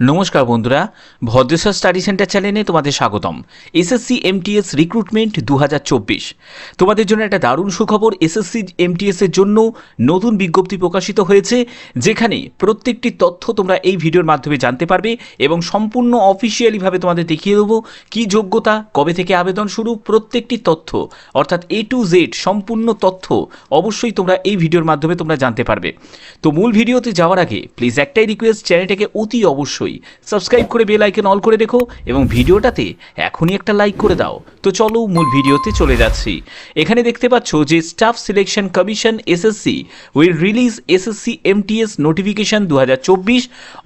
নমস্কার বন্ধুরা, Bhadreswar study centre চ্যানেলে তোমাদের স্বাগতম। এসএসসি এমটিএস রিক্রুটমেন্ট দু হাজার চব্বিশ। তোমাদের জন্য একটা দারুণ সুখবর, এসএসসি এমটিএস এর জন্য নতুন বিজ্ঞপ্তি প্রকাশিত হয়েছে, যেখানে প্রত্যেকটি তথ্য তোমরা এই ভিডিওর মাধ্যমে জানতে পারবে এবং সম্পূর্ণ অফিসিয়ালিভাবে তোমাদের দেখিয়ে দেবো কী যোগ্যতা, কবে থেকে আবেদন শুরু, প্রত্যেকটি তথ্য, অর্থাৎ এ টু জেড সম্পূর্ণ তথ্য অবশ্যই তোমরা এই ভিডিওর মাধ্যমে তোমরা জানতে পারবে। তো মূল ভিডিওতে যাওয়ার আগে প্লিজ একটাই রিকোয়েস্ট চ্যানেলটাকে অতি অবশ্যই সাবস্ক্রাইব করে বেল আইকন অল করে রেখো এবং ভিডিওটাতে এখনই একটা লাইক করে দাও। তো চলো মূল ভিডিওতে চলে যাচ্ছি। এখানে দেখতে পাচ্ছ যে staff selection commission SSC will release SSC MTS notification দু চব্বিশ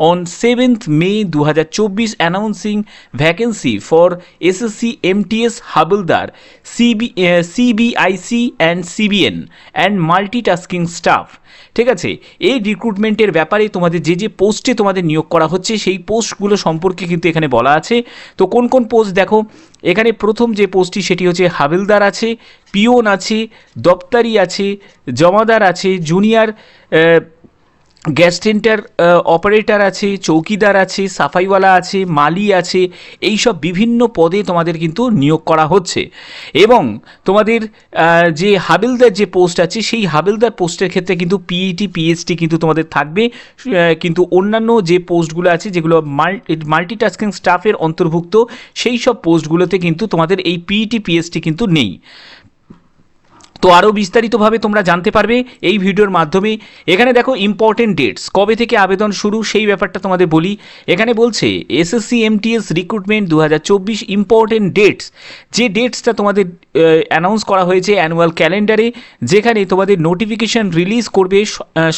অন সেভেন্থ মে দু চব্বিশ announcing vacancy for SSC MTS havaldar CB CBIC and CBN and multitasking staff ঠিক আছে? এই রিক্রুটমেন্টের ব্যাপারে তোমাদের যে যে পোস্টে তোমাদের নিয়োগ করা হচ্ছে, সেই পোস্টগুলো সম্পর্কে কিন্তু এখানে বলা আছে। তো কোন কোন পোস্ট দেখো, এখানে প্রথম যে পোস্টটি সেটি হচ্ছে হাবিলদার আছে, পিওন আছে, দপ্তারি আছে, জমাদার আছে জুনিয়র গ্যাস টেন্টার অপারেটর আছে, চৌকিদার আছে, সাফাইওয়ালা আছে, মালি আছে এই সব বিভিন্ন পদে তোমাদের কিন্তু নিয়োগ করা হচ্ছে। এবং তোমাদের যে হাবিলদার যে পোস্ট আছে, সেই হাবিলদার পোস্টের ক্ষেত্রে কিন্তু পিইটি পিএইচডি কিন্তু তোমাদের থাকবে। কিন্তু অন্যান্য যে পোস্টগুলো আছে, যেগুলো মাল্টি মাল্টিটাস্কিং স্টাফের অন্তর্ভুক্ত, সেই সব পোস্টগুলোতে কিন্তু তোমাদের এই পিইটি পিএইচডি কিন্তু নেই। তো আরও বিস্তারিতভাবে তোমরা জানতে পারবে এই ভিডিওর মাধ্যমে। এখানে দেখো ইম্পর্টেন্ট ডেটস কবে থেকে আবেদন শুরু, সেই ব্যাপারটা তোমাদের বলি। এখানে বলছে এসএসসি এমটিএস রিক্রুটমেন্ট দু হাজার চব্বিশ ইম্পর্টেন্ট ডেটস যে ডেটসটা তোমাদের অ্যানাউন্স করা হয়েছে অ্যানুয়াল ক্যালেন্ডারে যেখানে তোমাদের নোটিফিকেশান রিলিজ করবে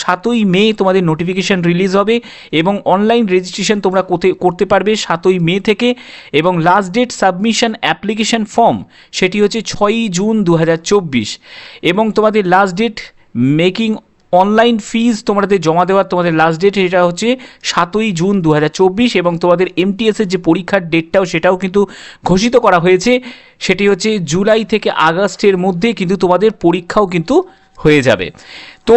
সাতই মে তোমাদের নোটিফিকেশান রিলিজ হবে এবং অনলাইন রেজিস্ট্রেশন তোমরা করতে পারবে সাতই মে থেকে এবং last date submission application form সেটি হচ্ছে ছয়ই জুন দু হাজার চব্বিশ। এবং তোমাদের last date making online fees তোমাদের জমা দেওয়ার তোমাদের লাস্ট ডেট সেটা হচ্ছে সাতই জুন দু হাজার চব্বিশ এবং তোমাদের এমটিএসের যে পরীক্ষার ডেটটাও সেটাও কিন্তু ঘোষিত করা হয়েছে। সেটি হচ্ছে জুলাই থেকে আগস্টের মধ্যে কিন্তু তোমাদের পরীক্ষাও কিন্তু হয়ে যাবে। তো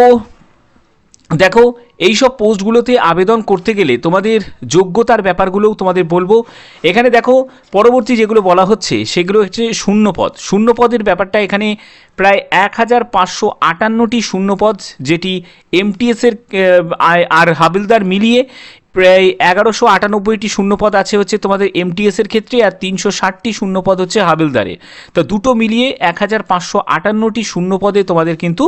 দেখো এই সব পোস্টগুলোতে আবেদন করতে গেলে তোমাদের যোগ্যতার ব্যাপারগুলোও তোমাদের বলব। এখানে দেখো, পরবর্তী যেগুলো বলা হচ্ছে, সেগুলো হচ্ছে শূন্যপদ। শূন্যপদের ব্যাপারটা এখানে প্রায় এক হাজার পাঁচশো আটান্নটি শূন্যপদ, যেটি এমটিএসের আর হাবিলদার মিলিয়ে প্রায় এগারোশো আটানব্বইটি শূন্যপদ আছে হচ্ছে তোমাদের এমটিএসের ক্ষেত্রে আর তিনশো ষাটটি শূন্যপদ হচ্ছে হাবিলদারে। তো দুটো মিলিয়ে এক হাজার পাঁচশো আটান্নটি শূন্যপদে তোমাদের কিন্তু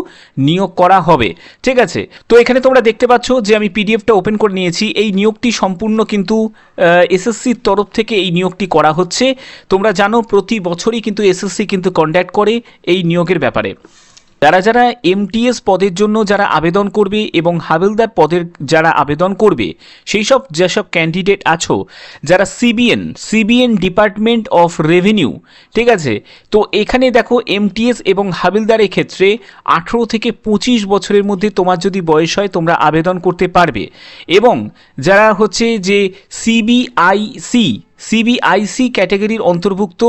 নিয়োগ করা হবে। ঠিক আছে? তো এখানে তোমরা দেখতে পাচ্ছ যে আমি পিডিএফটা ওপেন করে নিয়েছি। এই নিয়োগটি সম্পূর্ণ কিন্তু এসএসসির তরফ থেকে এই নিয়োগটি করা হচ্ছে। তোমরা জানো প্রতি বছরই কিন্তু এসএসসি কিন্তু কন্ডাক্ট করে এই নিয়োগের ব্যাপারে। যারা যারা এমটিএস পদের জন্য যারা আবেদন করবে এবং হাবিলদার পদের যারা আবেদন করবে সেই সব যেসব ক্যান্ডিডেট আছো, যারা CBN CBN department of revenue ঠিক আছে? তো এখানে দেখো এমটিএস এবং হাবিলদারের ক্ষেত্রে আঠেরো থেকে পঁচিশ বছরের মধ্যে তোমার যদি বয়স হয়, তোমরা আবেদন করতে পারবে। এবং যারা হচ্ছে যে সিবিআইসি সিবিআইসি ক্যাটাগরির অন্তর্ভুক্ত।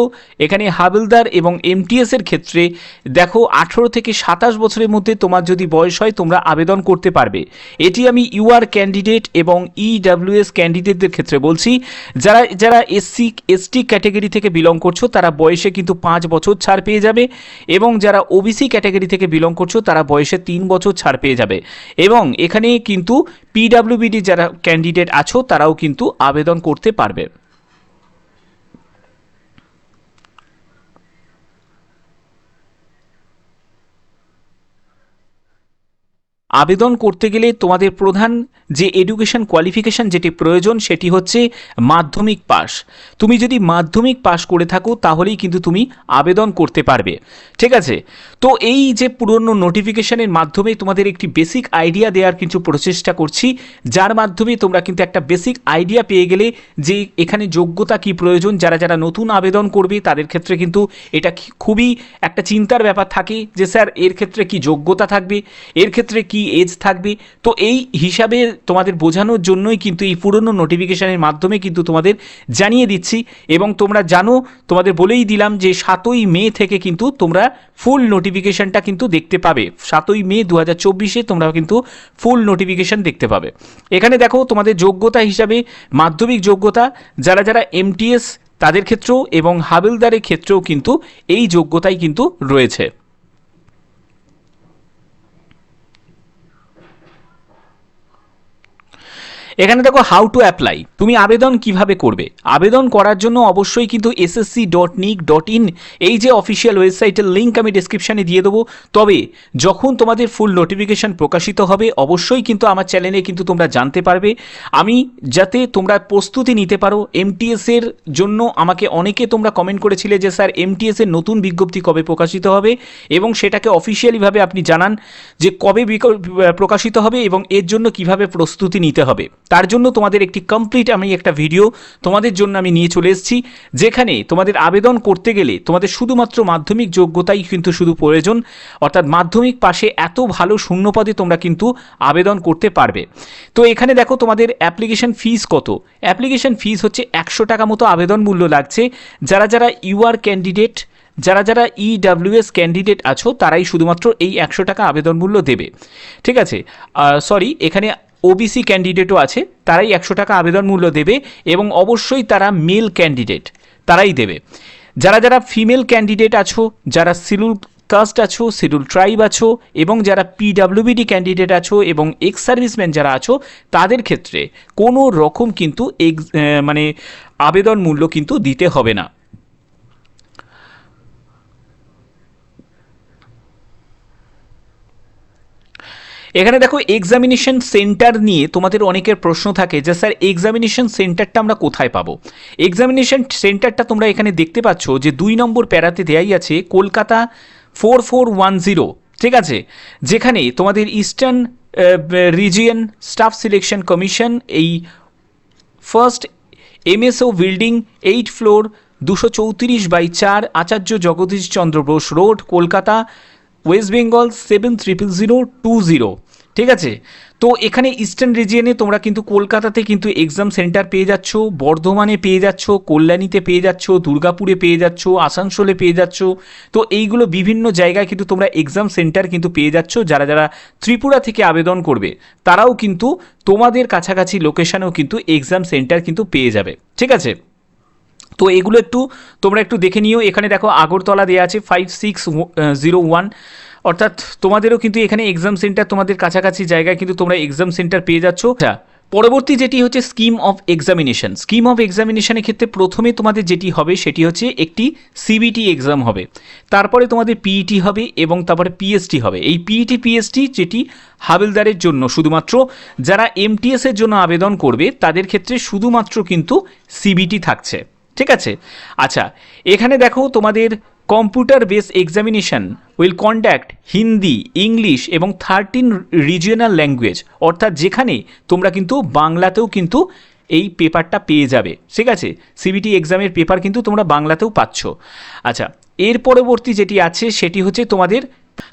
এখানে হাবিলদার এবং এমটিএসের ক্ষেত্রে দেখো, আঠেরো থেকে সাতাশ বছরের মধ্যে তোমার যদি বয়স হয়, তোমরা আবেদন করতে পারবে। এটি আমি ইউআর ক্যান্ডিডেট এবং ইডাব্লিউএস ক্যান্ডিডেটদের ক্ষেত্রে বলছি। যারা যারা এসসি এসটি ক্যাটাগরি থেকে বিলং করছ, তারা বয়সে কিন্তু পাঁচ বছর ছাড় পেয়ে যাবে এবং যারা ওবিসি ক্যাটাগরি থেকে বিলং করছ, তারা বয়সে তিন বছর ছাড় পেয়ে যাবে। এবং এখানে কিন্তু পিডাব্লিউবিডি যারা ক্যান্ডিডেট আছো, তারাও কিন্তু আবেদন করতে পারবে। আবেদন করতে গেলে তোমাদের প্রধান যে এডুকেশন কোয়ালিফিকেশন যেটি প্রয়োজন সেটি হচ্ছে মাধ্যমিক পাস তুমি যদি মাধ্যমিক পাস করে থাকো, তাহলেই কিন্তু তুমি আবেদন করতে পারবে। ঠিক আছে? তো এই যে পুরনো নোটিফিকেশনের মাধ্যমে তোমাদের একটি বেসিক আইডিয়া দেওয়ার কিছু প্রচেষ্টা করছি, যার মাধ্যমে তোমরা কিন্তু একটা বেসিক আইডিয়া পেয়ে গেলে যে এখানে যোগ্যতা কি প্রয়োজন, যারা যারা নতুন আবেদন করবে, তাদের ক্ষেত্রে কিন্তু এটা খুবই একটা চিন্তার ব্যাপার থাকে যে, স্যার, এর ক্ষেত্রে কি যোগ্যতা থাকবে? এর ক্ষেত্রে কি এজ থাকবে। তো এই হিসাবে তোমাদের বোঝানোর জন্যই কিন্তু এই পুরনো নোটিফিকেশানের মাধ্যমে কিন্তু তোমাদের জানিয়ে দিচ্ছি। এবং তোমরা জানো, তোমাদের বলেই দিলাম যে সাতই মে থেকে কিন্তু তোমরা ফুল নোটিফিকেশানটা কিন্তু দেখতে পাবে। সাতই মে দু হাজার চব্বিশে তোমরা কিন্তু ফুল নোটিফিকেশান দেখতে পাবে। এখানে দেখো, তোমাদের যোগ্যতা হিসাবে, মাধ্যমিক যোগ্যতা, যারা যারা এমটিএস তাদের ক্ষেত্রেও এবং হাবিলদারের ক্ষেত্রেও কিন্তু এই যোগ্যতাই কিন্তু রয়েছে। এখানে দেখো হাউ টু অ্যাপ্লাই তুমি আবেদন কীভাবে করবে? আবেদন করার জন্য অবশ্যই কিন্তু SSC dot NIC dot in এই যে অফিসিয়াল ওয়েবসাইটের লিঙ্ক আমি ডিসক্রিপশানে দিয়ে দেবো। তবে যখন তোমাদের ফুল নোটিফিকেশান প্রকাশিত হবে, অবশ্যই কিন্তু আমার চ্যানেলে কিন্তু তোমরা জানতে পারবে। আমি যাতে তোমরা প্রস্তুতি নিতে পারো এমটিএস এর জন্য আমাকে অনেকে তোমরা কমেন্ট করেছিলে যে, স্যার এমটিএস এর নতুন বিজ্ঞপ্তি কবে প্রকাশিত হবে? এবং সেটাকে অফিসিয়ালিভাবে আপনি জানান যে কবে প্রকাশিত হবে এবং এর জন্য কীভাবে প্রস্তুতি নিতে হবে। তার জন্য তোমাদের একটি কমপ্লিট আমি একটা ভিডিও তোমাদের জন্য আমি নিয়ে চলে এসেছি, যেখানে তোমাদের আবেদন করতে গেলে তোমাদের শুধুমাত্র মাধ্যমিক যোগ্যতাই কিন্তু শুধু প্রয়োজন, অর্থাৎ মাধ্যমিক পাশে এত ভালো শূন্যপদে তোমরা কিন্তু আবেদন করতে পারবে। তো এখানে দেখো তোমাদের অ্যাপ্লিকেশন ফিস কত। অ্যাপ্লিকেশন ফিস হচ্ছে একশো টাকা মতো আবেদন মূল্য লাগছে। যারা যারা ইউআর ক্যান্ডিডেট যারা যারা E ইডাব্লিউএস ক্যান্ডিডেট আছো, তারাই শুধুমাত্র এই একশো টাকা আবেদন মূল্য দেবে। ঠিক আছে? সরি এখানে ওবিসি ক্যান্ডিডেটও আছে, তারাই একশো টাকা আবেদন মূল্য দেবে এবং অবশ্যই তারা মেল ক্যান্ডিডেট তারাই দেবে। যারা যারা ফিমেল ক্যান্ডিডেট আছো, যারা সিলুল কাস্ট আছো শিডিউল ট্রাইব আছো এবং যারা পিডাব্লিউবিডি ক্যান্ডিডেট আছো এবং এক্স সার্ভিসম্যান যারা আছো, তাদের ক্ষেত্রে কোনো রকম কিন্তু মানে আবেদন মূল্য কিন্তু দিতে হবে না। এখানে দেখো এক্সামিনেশন সেন্টার নিয়ে তোমাদের অনেকের প্রশ্ন থাকে যে, স্যার এক্সামিনেশন সেন্টারটা আমরা কোথায় পাবো? এক্সামিনেশন সেন্টারটা তোমরা এখানে দেখতে পাচ্ছ যে, দুই নম্বর প্যারাতে দেয়াই আছে Kolkata four four one zero ঠিক আছে? যেখানে তোমাদের eastern region staff selection commission এই first MSO building eight floor দুশো চৌত্রিশ বাই চার, Acharya Jagadish Chandra Bose road Kolkata West Bengal seven triple zero two zero ঠিক আছে? তো এখানে ইস্টার্ন রিজিয়নে তোমরা কিন্তু কলকাতাতে কিন্তু এক্সাম সেন্টার পেয়ে যাচ্ছ, বর্ধমানে পেয়ে যাচ্ছ, কল্যাণীতে পেয়ে যাচ্ছ, দুর্গাপুরে পেয়ে যাচ্ছ, আসানসোলে পেয়ে যাচ্ছ। তো এইগুলো বিভিন্ন জায়গায় কিন্তু তোমরা এক্সাম সেন্টার কিন্তু পেয়ে যাচ্ছ, যারা যারা ত্রিপুরা থেকে আবেদন করবে, তারাও কিন্তু তোমাদের কাছাকাছি লোকেশানেও কিন্তু এক্সাম সেন্টার কিন্তু পেয়ে যাবে। ঠিক আছে? তো এগুলো একটু তোমরা একটু দেখে নিও। এখানে দেখো আগরতলা দেওয়া আছে ফাইভ সিক্স জিরো ওয়ান অর্থাৎ তোমাদেরও কিন্তু এখানে এক্সাম সেন্টার তোমাদের কাছাকাছি জায়গায় কিন্তু তোমরা এক্সাম সেন্টার পেয়ে যাচ্ছ। আচ্ছা পরবর্তী যেটি হচ্ছে scheme of examination scheme of এক্সামিনেশনের ক্ষেত্রে প্রথমে তোমাদের যেটি হবে সেটি হচ্ছে একটি সিবিটি এক্সাম হবে। তারপরে তোমাদের পিইটি হবে এবং তারপরে পিএসটি হবে। এই পিইটি পিএসটি যেটি হাবিলদারের জন্য শুধুমাত্র, যারা এমটিএস এর জন্য আবেদন করবে তাদের ক্ষেত্রে শুধুমাত্র কিন্তু সিবিটি থাকছে। ঠিক আছে? আচ্ছা এখানে দেখো তোমাদের computer base examination will conduct Hindi, English এবং থার্টিন রিজিয়নাল ল্যাঙ্গুয়েজ। অর্থাৎ যেখানে তোমরা কিন্তু বাংলাতেও কিন্তু এই পেপারটা পেয়ে যাবে। ঠিক আছে? সিবিটি এক্সামের পেপার কিন্তু তোমরা বাংলাতেও পাচ্ছ। আচ্ছা এর পরবর্তী যেটি আছে সেটি হচ্ছে তোমাদের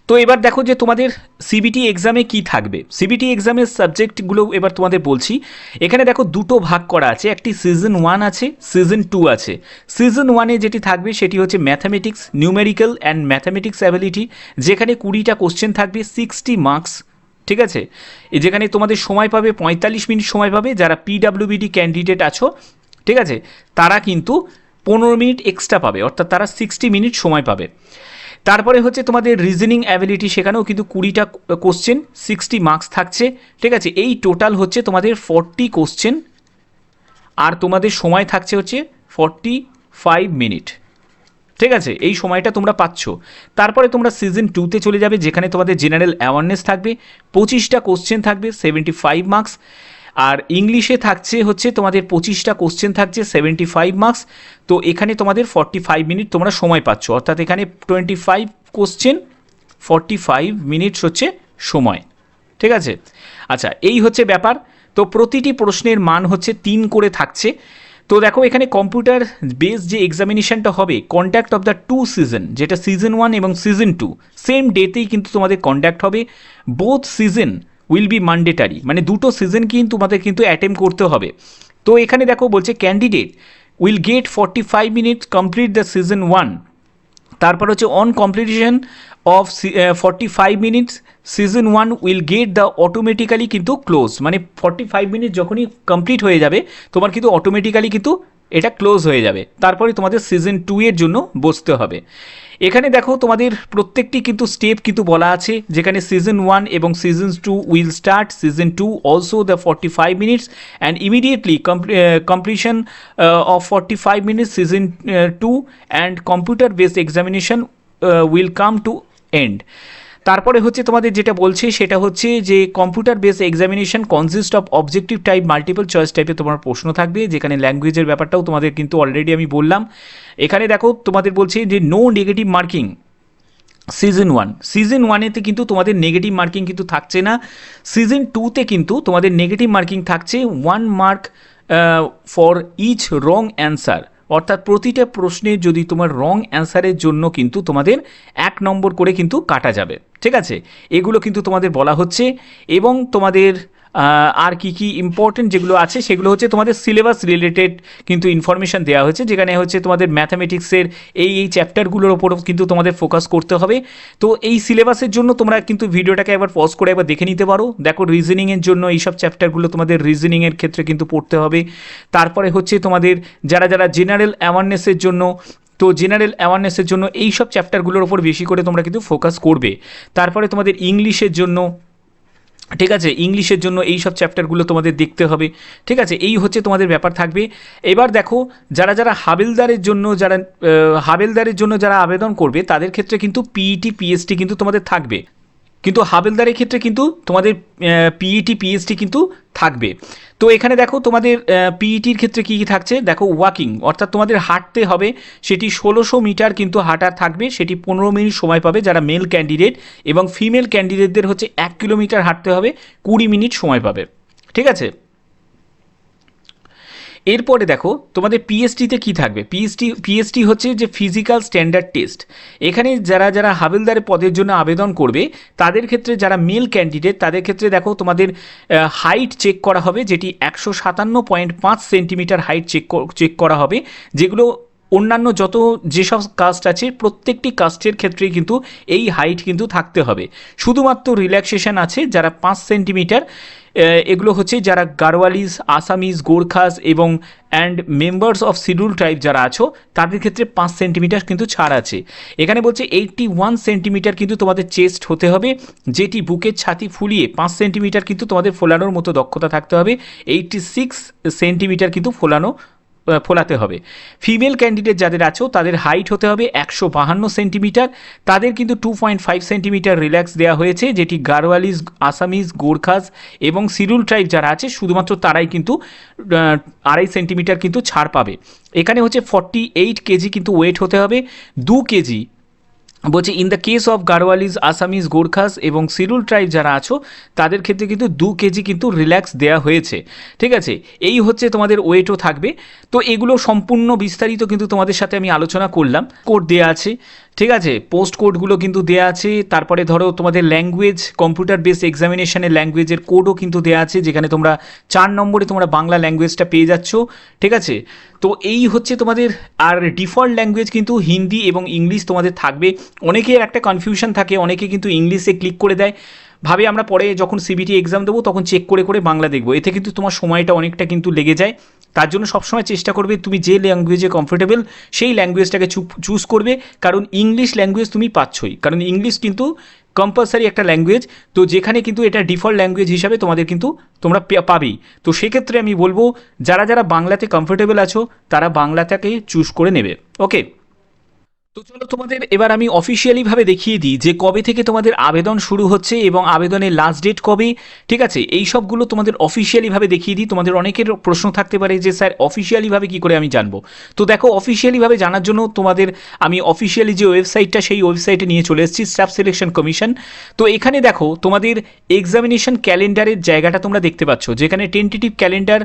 তো এবার দেখো যে তোমাদের সিবিটি এক্সামে কি থাকবে। সিবিটি এক্সামের সাবজেক্টগুলো এবার তোমাদের বলছি। এখানে দেখো দুটো ভাগ করা আছে। একটি সিজন ওয়ান আছে সিজন টু আছে। সিজন ওয়ানে যেটি থাকবে সেটি হচ্ছে mathematics numerical and mathematics ability যেখানে কুড়িটা কোশ্চেন থাকবে সিক্সটি মার্কস ঠিক আছে? যেখানে তোমাদের সময় পাবে, পঁয়তাল্লিশ মিনিট সময় পাবে, যারা পিডাব্লিউবিডি ক্যান্ডিডেট আছো, ঠিক আছে? তারা কিন্তু পনেরো মিনিট এক্সট্রা পাবে, অর্থাৎ তারা সিক্সটি মিনিট সময় পাবে। তারপরে হচ্ছে তোমাদের রিজনিং অ্যাবিলিটি সেখানেও কিন্তু কুড়িটা কোশ্চেন সিক্সটি মার্কস থাকছে, ঠিক আছে? এই টোটাল হচ্ছে তোমাদের ফর্টি কোশ্চেন আর তোমাদের সময় থাকছে হচ্ছে ফর্টি ফাইভ মিনিট ঠিক আছে? এই সময়টা তোমরা পাচ্ছ। তারপরে তোমরা সিজন টুতে চলে যাবে, যেখানে তোমাদের জেনারেল অ্যাওয়ারনেস থাকবে, পঁচিশটা কোশ্চেন থাকবে সেভেন্টি ফাইভ মার্কস আর ইংলিশে থাকছে হচ্ছে তোমাদের পঁচিশটা কোশ্চেন থাকছে সেভেন্টি ফাইভ মার্কস তো এখানে তোমাদের ফর্টি ফাইভ মিনিট তোমরা সময় পাচ্ছ। অর্থাৎ এখানে twenty five question forty five minutes হচ্ছে সময়। ঠিক আছে? আচ্ছা এই হচ্ছে ব্যাপার। তো প্রতিটি প্রশ্নের মান হচ্ছে তিন করে থাকছে। তো দেখো, এখানে কম্পিউটার বেস যে এক্সামিনেশনটা হবে conduct of the two session যেটা সিজন ওয়ান এবং সিজন টু সেম ডেতেই কিন্তু তোমাদের কন্ট্যাক্ট হবে। Both session will be mandatory মানে দুটো সিজন কিন্তু তোমাদের কিন্তু অ্যাটেম্প করতে হবে। তো এখানে দেখো বলছে candidate will get forty five minutes complete the session one তারপর হচ্ছে on completion of forty five minutes session one will get the automatically কিন্তু ক্লোজ মানে ফর্টি ফাইভ মিনিট যখনই কমপ্লিট হয়ে যাবে, তোমার কিন্তু অটোমেটিক্যালি কিন্তু এটা ক্লোজ হয়ে যাবে। তারপরে তোমাদের সিজন টু এর জন্য বসতে হবে। এখানে দেখো তোমাদের প্রত্যেকটি কিন্তু স্টেপ কিন্তু বলা আছে, যেখানে সিজন ওয়ান এবং session two will start session two also the forty five minutes and immediately completion of forty five minutes session two and computer based examination will come to end তারপরে হচ্ছে তোমাদের যেটা বলছে, সেটা হচ্ছে যে computer base examination consist of objective type multiple choice টাইপে তোমার প্রশ্ন থাকবে, যেখানে ল্যাঙ্গুয়েজের ব্যাপারটাও তোমাদের কিন্তু অলরেডি আমি বললাম। এখানে দেখো, তোমাদের বলছে যে no negative marking session one session ওয়ানেতে কিন্তু তোমাদের নেগেটিভ মার্কিং কিন্তু থাকছে না। সিজন টুতে কিন্তু তোমাদের নেগেটিভ মার্কিং থাকছে one mark for each wrong answer অর্থাৎ প্রতিটা প্রশ্নে যদি তোমার রং অ্যান্সারের জন্য কিন্তু তোমাদের এক নম্বর করে কিন্তু কাটা যাবে। ঠিক আছে? এগুলো কিন্তু তোমাদের বলা হচ্ছে এবং তোমাদের আর কি কি ইম্পর্টেন্ট যেগুলো আছে, সেগুলো হচ্ছে তোমাদের সিলেবাস রিলেটেড কিন্তু ইনফরমেশান দেওয়া হয়েছে, যেখানে হচ্ছে তোমাদের ম্যাথামেটিক্সের এই এই চ্যাপ্টারগুলোর ওপরও কিন্তু তোমাদের ফোকাস করতে হবে। তো এই সিলেবাসের জন্য তোমরা কিন্তু ভিডিওটাকে একবার পজ করে একবার দেখে নিতে পারো। দেখো রিজনিংয়ের জন্য এইসব চ্যাপ্টারগুলো তোমাদের রিজনিংয়ের ক্ষেত্রে কিন্তু পড়তে হবে। তারপরে হচ্ছে তোমাদের যারা যারা জেনারেল অ্যাওয়ারনেসের জন্য, তো জেনারেল অ্যাওয়ারনেসের জন্য এই সব চ্যাপ্টারগুলোর ওপর বেশি করে তোমরা কিন্তু ফোকাস করবে। তারপরে তোমাদের ইংলিশের জন্য ঠিক আছে? ইংলিশের জন্য এই সব চ্যাপ্টারগুলো তোমাদের দেখতে হবে। ঠিক আছে? এই হচ্ছে তোমাদের ব্যাপার থাকবে। এবার দেখো, যারা যারা হাবেলদারের জন্য যারা হাবিলদারের জন্য যারা আবেদন করবে, তাদের ক্ষেত্রে কিন্তু পিইটি পিএসটি কিন্তু তোমাদের থাকবে। কিন্তু হাবেলদারের ক্ষেত্রে কিন্তু তোমাদের পিইটি পিএসটি কিন্তু থাকবে। তো এখানে দেখো তোমাদের পিইটির ক্ষেত্রে কী কী থাকছে? দেখো ওয়াকিং অর্থাৎ তোমাদের হাঁটতে হবে, সেটি ষোলোশো মিটার কিন্তু হাঁটার থাকবে, সেটি পনেরো মিনিট সময় পাবে যারা মেল ক্যান্ডিডেট এবং ফিমেল ক্যান্ডিডেটদের হচ্ছে এক কিলোমিটার হাঁটতে হবে, কুড়ি মিনিট সময় পাবে। ঠিক আছে? এরপরে দেখো, তোমাদের পিএসটিতে কি থাকবে? পিএসটি পিএসটি হচ্ছে যে ফিজিক্যাল স্ট্যান্ডার্ড টেস্ট এখানে যারা যারা হাবিলদারের পদের জন্য আবেদন করবে, তাদের ক্ষেত্রে যারা মেল ক্যান্ডিডেট তাদের ক্ষেত্রে দেখো তোমাদের হাইট চেক করা হবে, যেটি একশো সাতান্ন পয়েন্ট পাঁচ সেন্টিমিটার হাইট চেক চেক করা হবে, যেগুলো অন্যান্য যত যেসব কাস্ট আছে, প্রত্যেকটি কাস্টের ক্ষেত্রেই কিন্তু এই হাইট কিন্তু থাকতে হবে। শুধুমাত্র রিল্যাক্সেশন আছে, যারা পাঁচ সেন্টিমিটার এগুলো হচ্ছে যারা গারওয়ালিস আসামিজ গোর্খাস এবং and members of schedule tribe যারা আছো, তাদের ক্ষেত্রে পাঁচ সেন্টিমিটার কিন্তু ছাড় আছে। এখানে বলছে এইটটি ওয়ান সেন্টিমিটার কিন্তু তোমাদের চেস্ট হতে হবে, যেটি বুকের ছাতি ফুলিয়ে পাঁচ সেন্টিমিটার কিন্তু তোমাদের ফোলানোর মতো দক্ষতা থাকতে হবে এইটটি সিক্স সেন্টিমিটার কিন্তু ফোলানো ফোলাতে হবে। ফিমেল ক্যান্ডিডেট যাদের আছো, তাদের হাইট হতে হবে একশো বাহান্ন সেন্টিমিটার। তাদের কিন্তু two point five centimetre relax দেওয়া হয়েছে, যেটি গারওয়ালিজ আসামিজ গোর্খাস এবং সিরুল ট্রাইব যারা আছে, শুধুমাত্র তারাই কিন্তু আড়াই সেন্টিমিটার কিন্তু ছাড় পাবে। এখানে হচ্ছে ফর্টি এইট কেজি কিন্তু ওয়েট হতে হবে। দু কেজি বলছে in the case of Garhwalis Assamese Gorkhas এবং সিরুল ট্রাইব যারা আছো, তাদের ক্ষেত্রে কিন্তু দু কেজি কিন্তু রিল্যাক্স দেওয়া হয়েছে। ঠিক আছে? এই হচ্ছে তোমাদের ওয়েটও থাকবে। তো এগুলো সম্পূর্ণ বিস্তারিত কিন্তু তোমাদের সাথে আমি আলোচনা করলাম। কোড দেওয়া আছে। ঠিক আছে পোস্ট কোডগুলো কিন্তু দেওয়া আছে, তারপরে ধরো তোমাদের ল্যাঙ্গুয়েজ কম্পিউটার বেসড এক্সামিনেশনের ল্যাঙ্গুয়েজের কোডও কিন্তু দেওয়া আছে, যেখানে তোমরা চার নম্বরে তোমরা বাংলা ল্যাঙ্গুয়েজটা পেয়ে যাচ্ছ, ঠিক আছে? তো এই হচ্ছে তোমাদের, আর ডিফল্ট ল্যাঙ্গুয়েজ কিন্তু হিন্দি এবং ইংলিশ তোমাদের থাকবে। অনেকের একটা কনফিউশন থাকে, অনেকে কিন্তু ইংলিশে ক্লিক করে দেয়। ভাবে আমরা পরে যখন সিবিটি এক্সাম দেবো, তখন চেক করে করে বাংলা দেখব। এতে কিন্তু তোমার সময়টা অনেকটা কিন্তু লেগে যায়। তার জন্য সবসময় চেষ্টা করবে তুমি যে ল্যাঙ্গুয়েজে কমফোর্টেবল সেই ল্যাঙ্গুয়েজটাকে চুজ করবে। কারণ ইংলিশ ল্যাঙ্গুয়েজ তুমি পাচ্ছই। কারণ ইংলিশ কিন্তু কম্পালসারি একটা ল্যাঙ্গুয়েজ তো যেখানে কিন্তু এটা ডিফল্ট ল্যাঙ্গুয়েজ হিসাবে তোমাদের কিন্তু তোমরা পাবেই। তো সেক্ষেত্রে আমি বলব, যারা যারা বাংলাতে কমফোর্টেবল আছো, তারা বাংলাটাকে চুজ করে নেবে। ওকে তো চলো তোমাদের এবার আমি অফিসিয়ালিভাবে দেখিয়ে দিই যে কবে থেকে তোমাদের আবেদন শুরু হচ্ছে এবং আবেদনের লাস্ট ডেট কবে, ঠিক আছে? এই সবগুলো তোমাদের অফিসিয়ালিভাবে দেখিয়ে দিই। তোমাদের অনেকের প্রশ্ন থাকতে পারে যে, স্যার অফিসিয়ালিভাবে কী করে আমি জানব? তো দেখো অফিসিয়ালিভাবে জানার জন্য তোমাদের আমি অফিসিয়ালি যে ওয়েবসাইটটা, সেই ওয়েবসাইটে নিয়ে চলে এসেছি স্টাফ সিলেকশন কমিশন তো এখানে দেখো, তোমাদের এক্সামিনেশন ক্যালেন্ডারের জায়গাটা তোমরা দেখতে পাচ্ছ, যেখানে টেন্টেটিভ ক্যালেন্ডার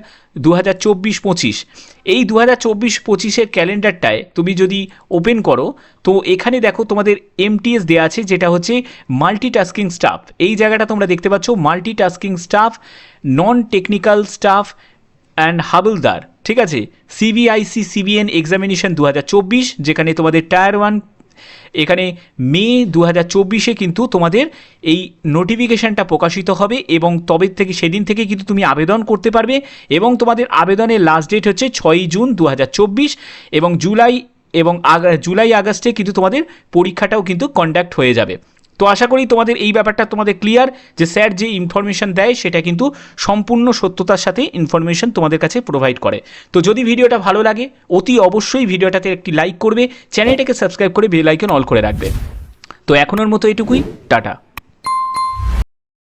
দু হাজার চব্বিশ পঁচিশ। এই দু হাজার চব্বিশ পঁচিশের ক্যালেন্ডারটায় তুমি যদি ওপেন করো, তো এখানে দেখো তোমাদের এমটিএস দেওয়া আছে, যেটা হচ্ছে মাল্টিটাস্কিং স্টাফ এই জায়গাটা তোমরা দেখতে পাচ্ছ multitasking staff non technical staff and havaldar. ঠিক আছে? সিবিআইসি সিবিএন এক্সামিনেশন দু হাজার চব্বিশ, যেখানে তোমাদের টায়ার ওয়ান এখানে মে দু হাজার চব্বিশে কিন্তু তোমাদের এই নোটিফিকেশানটা প্রকাশিত হবে এবং তবে থেকে সেদিন থেকে কিন্তু তুমি আবেদন করতে পারবে এবং তোমাদের আবেদনের লাস্ট ডেট হচ্ছে ছয়ই জুন দু হাজার চব্বিশ এবং জুলাই এবং আগ জুলাই আগস্টে কিন্তু তোমাদের পরীক্ষাটাও কিন্তু কন্ডাক্ট হয়ে যাবে। তো আশা করি তোমাদের এই ব্যাপারটা তোমাদের ক্লিয়ার যে স্যার যে ইনফরমেশন দেয়, সেটা কিন্তু সম্পূর্ণ সত্যতার সাথে ইনফরমেশন তোমাদের কাছে প্রোভাইড করে। তো যদি ভিডিওটা ভালো লাগে, অতি অবশ্যই ভিডিওটাতে একটি লাইক করবে চ্যানেলটাকে সাবস্ক্রাইব করে বেল আইকন অল করে রাখবে। তো এখনের মতো এটুকুই, টাটা।